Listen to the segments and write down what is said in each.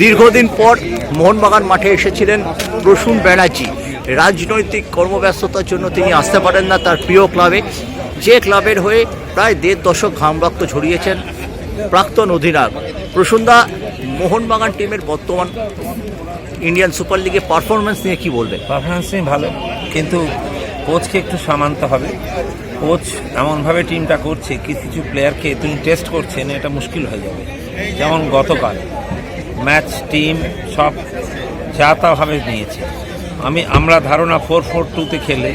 দীর্ঘদিন পর মোহনবাগান মাঠে এসেছিলেন প্রসূন ব্যানার্জি। রাজনৈতিক কর্মব্যস্ততার জন্য তিনি আসতে পারেন না তার প্রিয় ক্লাবে। যে ক্লাবের হয়ে প্রায় দেড় দশক ঘাম রক্ত ঝরিয়েছেন প্রাক্তন অধিনায়ক। প্রসূনদা মোহনবাগান টিমের বর্তমান ইন্ডিয়ান সুপার লিগে পারফরমেন্স নিয়ে কি বলবেন? নিয়ে ভালো, কিন্তু কোচকে একটু সামানতে হবে। কোচ এমনভাবে টিমটা করছে, কিছু কিছু প্লেয়ারকে তুমি টেস্ট করছেন, এটা মুশকিল হয়ে যাবে। যেমন গতকাল ম্যাচ টিম সব যা তাভাবে নিয়েছে। আমি আমরা ধারণা ফোর ফোর টুতে খেলে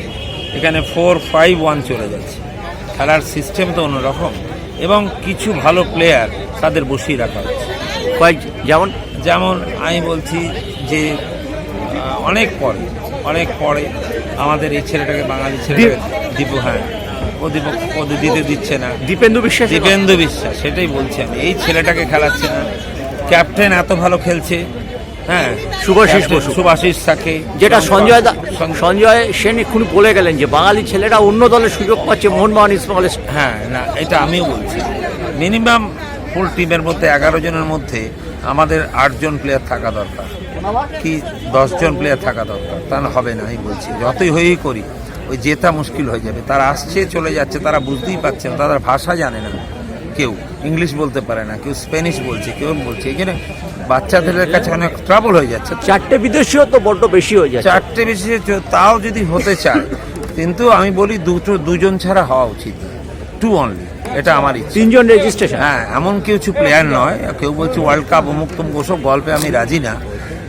এখানে ফোর ফাইভ ওয়ান চলে যাচ্ছে। খেলার সিস্টেম তো অন্যরকম এবং কিছু ভালো প্লেয়ার তাদের বসিয়ে রাখা হচ্ছে। কয়েক যেমন? যেমন আমি বলছি যে অনেক পরে অনেক পরে আমাদের এই ছেলেটাকে বাঙালি ছেলেটাকে দীপু। হ্যাঁ। ও দীপক ও দিতে দিচ্ছে না। দীপেন্দু বিশ্বাস দীপেন্দু বিশ্বাস সেটাই বলছি আমি। এই ছেলেটাকে খেলাচ্ছে না। ক্যাপ্টেন এত ভালো খেলছে হ্যাঁ। শুভাশিস বসু। শুভাশিস থাকে যেটা সঞ্জয় দা সঞ্জয়- সেন এক্ষুনি বলে গেলেন যে বাঙালি ছেলেরা অন্য দলের সুযোগ পাচ্ছে মোহনবাগান ইস্টবেঙ্গলের হ্যাঁ না এটা আমিও বলছি। মিনিমাম ফুল টিমের মধ্যে এগারো জনের মধ্যে আমাদের আটজন প্লেয়ার থাকা দরকার। কি দশজন প্লেয়ার থাকা দরকার তা হবে না আমি বলছি। যতই হয়েই করি ওই জেতা মুশকিল হয়ে যাবে। তারা আসছে চলে যাচ্ছে তারা বুঝতেই পারছে না তাদের ভাষা জানে না। কেউ ইংলিশ বলতে পারে না কেউ স্প্যানিশ বলছে কেউ বলছে এখানে বাচ্চাদের কাছে অনেক ট্রাবল হয়ে যাচ্ছে। চারটে বিদেশিও তো বড্ড বেশি হয়ে যাচ্ছে। চারটে বেশি তাও যদি হতে চায় কিন্তু আমি বলি দুটো দুজন ছাড়া হওয়া উচিত টু অনলি এটা আমার তিনজন রেজিস্ট্রেশন হ্যাঁ এমন কিছু প্লেয়ার নয় কেউ বলছে ওয়ার্ল্ড কাপ অমুক তমুক ওসব গল্পে আমি রাজি না।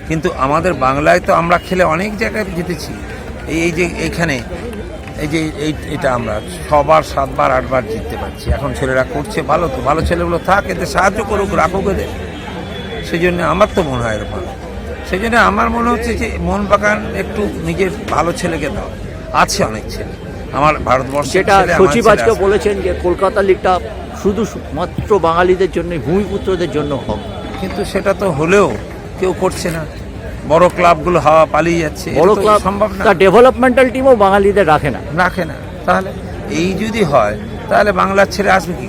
কিন্তু আমাদের বাংলায় তো আমরা খেলে অনেক জায়গায় জিতেছি। এই এই যে এখানে এই যে এই এটা আমরা ছবার সাতবার আটবার জিততে পারছি। এখন ছেলেরা করছে ভালো তো ভালো ছেলেগুলো থাক এতে সাহায্য করুক রাখুক এদের। সেই জন্য আমার তো মনে হয় এরকম সেই জন্য আমার মনে হচ্ছে যে মোহনবাগান একটু নিজের ভালো ছেলেকে দাও। আছে অনেক ছেলে। আমার ভারতবর্ষের যেটা সচিব আজকে বলেছেন যে কলকাতা লিগটা শুধু মাত্র বাঙালিদের জন্য ভূমিপুত্রদের জন্য হোক। কিন্তু সেটা তো হলেও কেউ করছে না। বড় ক্লাবগুলো হাওয়া পালিয়ে যাচ্ছে বড় ক্লাব সম্ভব না। ডেভেলপমেন্টাল টিমও বাঙালিদের রাখে না। রাখে না। তাহলে এই যদি হয় তাহলে বাংলার ছেড়ে আসবে কি?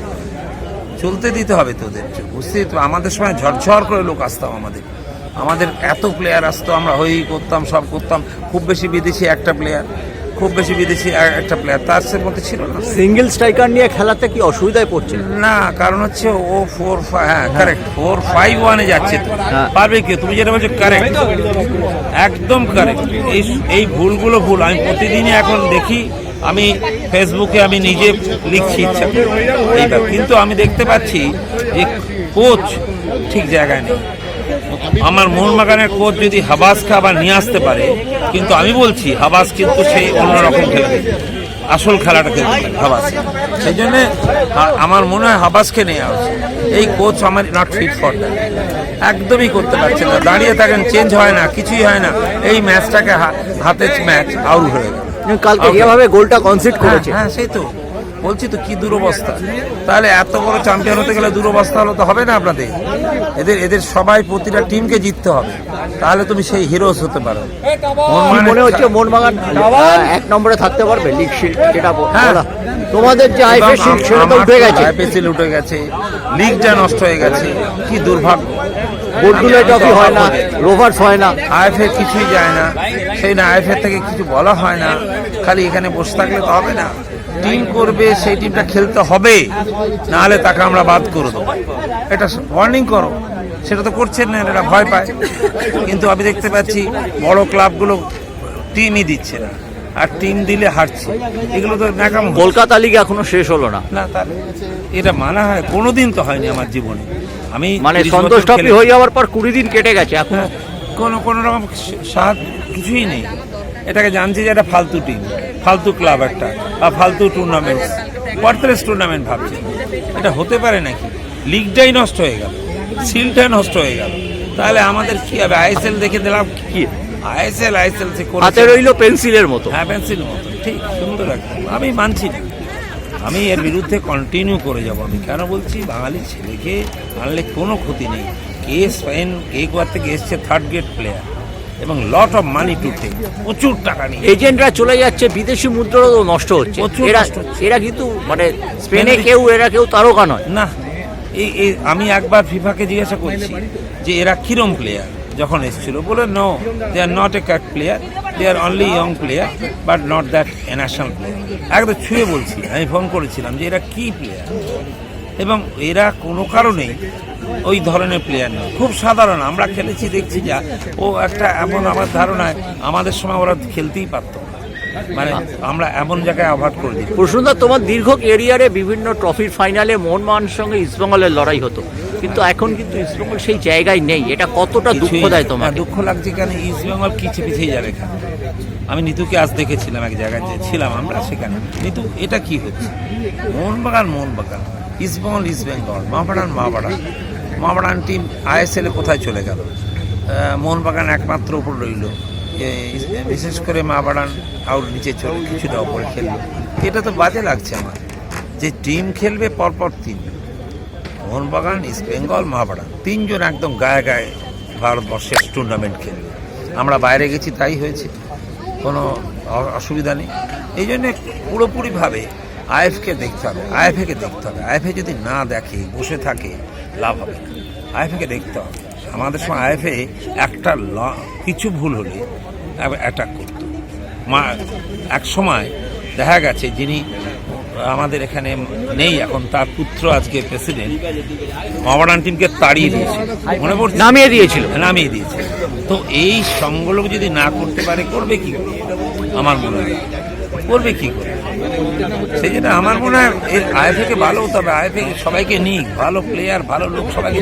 চলতে দিতে হবে তোদের বুঝতেই তো আমাদের সময় ঝরঝর করে লোক আসতাম আমাদের। আমাদের এত প্লেয়ার আসতো আমরা হই করতাম সব করতাম খুব বেশি বিদেশি একটা প্লেয়ার খুব বেশি বিদেশি একটা প্লেয়ার তার সে মধ্যে ছিল না। সিঙ্গেল স্ট্রাইকার নিয়ে খেলাতে কি অসুবিধায় পড়ছে? না কারণ হচ্ছে ও ফোর হ্যাঁ কারেক্ট ফোর ফাইভ ওয়ানে যাচ্ছে তো। হ্যাঁ। পারবে কি? তুমি যেটা বলছো কারেক্ট একদম কারেক্ট এই এই ভুলগুলো ভুল। আমি প্রতিদিনই এখন দেখি আমি ফেসবুকে আমি নিজে লিখছি ইচ্ছা কিন্তু আমি দেখতে পাচ্ছি যে কোচ ঠিক জায়গায় নেই। আমার মোহনবাগানের কোচ যদি হাবাসকে আবার নিয়ে আসতে পারে কিন্তু আমি বলছি হাবাস কিন্তু সেই অন্যরকম খেলবে। আসল খেলাটা খেলতে পারে হাবাস। সেই জন্যে আমার মনে হয় হাবাসকে নেওয়া উচিত এই কোচ আমার নট ফিট ফর দ্যাট একদমই করতে পারছে না। দাঁড়িয়ে থাকেন চেঞ্জ হয় না কিছুই হয় না। এই ম্যাচটাকে হাতে ম্যাচ আউট হয়ে গেল। কালকে গোলটা কনসিড হ্যাঁ করেছে। হ্যাঁ সেই তো। বলছি তো কি দুরবস্থা। তাহলে এত বড় চ্যাম্পিয়ন হতে গেলে দুরবস্থা হলে তো হবে না আপনাদের। এদের এদের সবাই প্রতিটা টিমকে জিততে হবে। তাহলে তুমি সেই হিরোস হতে পারো। মনে হচ্ছে মোহনবাগান আহ, এক নম্বরে থাকতে পারবে লিগ শিল্ড যেটা হ্যাঁ। তোমাদের যে আইপিএল শিল্ড সেটা তো উঠে গেছে। আইপিএল উঠে গেছে। লিগটা নষ্ট হয়ে গেছে কি দুর্ভাগ্য। বোর্ডগুলো ট্রফি হয় না রোভার্স হয় না। আইএফএ কিছুই যায় না। সেই না আইএফএ থেকে কিছু বলা হয় না। খালি এখানে বসে থাকলে তো হবে না। টিম করবে সেই টিমটা খেলতে হবে নাহলে তাকে আমরা বাদ করে দেবো। এটা ওয়ার্নিং করো। সেটা তো করছেন না এটা ভয় পায়। কিন্তু আমি দেখতে পাচ্ছি বড় ক্লাবগুলো টিমই দিচ্ছে না। আর টিম দিলে হারছে। এগুলো তো হচ্ছে। কলকাতা লিগ এখনও শেষ হলো না। না তাহলে এটা মানা হয় কোনোদিন তো হয়নি আমার জীবনে। আমি মানে 30 সন্তোষ ট্রফি হয়ে যাওয়ার পর কুড়ি দিন কেটে গেছে এখন হ্যাঁ, কোনো কোনো রকম সাহায্য কিছুই নেই। এটাকে জানছি যে এটা ফালতু টিম ফালতু ক্লাব একটা। ফালতু টুর্নামেন্ট ওয়ার্থলেস টুর্নামেন্ট ভাবছে। এটা হতে পারে নাকি? লিগটাই নষ্ট হয়ে গেল সিলটাই নষ্ট হয়ে গেল। তাহলে আমাদের কি হবে? আইএসএল দেখে দিলাম কি? আইএসএল আইএসএল সে। হাতে রইল পেন্সিলের মতো। হ্যাঁ পেন্সিল মতো। ঠিক সুন্দর একদম আমি মানছি না। আমি এর বিরুদ্ধে কন্টিনিউ করে যাব। আমি কেন বলছি? বাঙালি ছেলেকে আনলে কোনো ক্ষতি নেই। কে স্পেন কে কোয়ার থেকে এসছে থার্ড গ্রেড প্লেয়ার এবং lot of money to take প্রচুর টাকা নিয়ে এজেন্টরা চলে যাচ্ছে বিদেশি মুদ্রাও নষ্ট হচ্ছে। এরা। এরা কিন্তু মানে স্পেনে কেউ এরা কেউ তারকা নয়। না এই এই আমি একবার ফিফাকে জিজ্ঞাসা করছি যে এরা কিরম প্লেয়ার যখন এসেছিল বলে no they are not a cat player they are only young player but not that a national player একদম ছুঁয়ে বলছি আমি ফোন করেছিলাম যে এরা কি প্লেয়ার এবং এরা কোনো কারণেই ওই ধরনের প্লেয়ার নয় খুব সাধারণ আমরা খেলেছি দেখছি যা। ও একটা এমন আমার ধারণায় আমাদের সময় ওরা খেলতেই পারতো। মানে আমরা এমন জায়গায় অ্যাভয়েড করে দিই প্রসূনদা তোমার দীর্ঘ কেরিয়ারে বিভিন্ন ট্রফির ফাইনালে মোহনবাগানের সঙ্গে ইস্টবেঙ্গলের লড়াই হতো। কিন্তু এখন কিন্তু ইস্টবেঙ্গল সেই জায়গায় নেই। এটা কতটা দুঃখ দেয় না, তোমাকে? দুঃখ লাগছে কেন? ইস্টবেঙ্গল কিছু পিছিয়ে যাবে এখানে আমি নিতুকে আজ দেখেছিলাম এক জায়গায় ছিলাম আমরা সেখানে। নিতু এটা কি হচ্ছে? মোহনবাগান মোহনবাগান। ইস্ট বেঙ্গল ইস্ট বেঙ্গল মহাবাড়ান টিম আইএসএল কোথায় চলে গেল? মোহনবাগান একমাত্র উপর রইল। বিশেষ করে মহাবাড়ান আউট নিচে চলে, কিছুটা ওপরে খেললো। এটা তো বাজে লাগছে আমার, যে টিম খেলবে পরপর তিন। মোহনবাগান, ইস্ট বেঙ্গল মহাবাড়ান তিনজন একদম গায়ে গায়ে ভারতবর্ষের টুর্নামেন্ট খেলবে। আমরা বাইরে গেছি, তাই হয়েছে। কোনো অসুবিধা নেই। এই জন্যে পুরোপুরিভাবে আইএফকে দেখতে হবে আইএফএকে দেখতে হবে। আইএফএ যদি না দেখে বসে থাকে লাভ হবে না। আইএফএকে দেখতে হবে। আমাদের সময় আইএফএ একটা ল- কিছু ভুল হলে অ্যাটাক করতো। মা এক সময় দেখা গেছে যিনি আমাদের এখানে নেই এখন তার পুত্র আজকে প্রেসিডেন্ট মহাবারান টিমকে তাড়িয়ে দিয়েছে। মনে পড়ছে? নামিয়ে দিয়েছিল। নামিয়ে দিয়েছে। তো এই সংগুলো যদি না করতে পারে করবে কি করে? আমার মনে হয়। করবে কি করে? সেই জন্য আমার মনে হয় আইএফএ থেকে ভালো হতে হবে থেকে সবাইকে নিক। ভালো প্লেয়ার ভালো লোক সবাইকে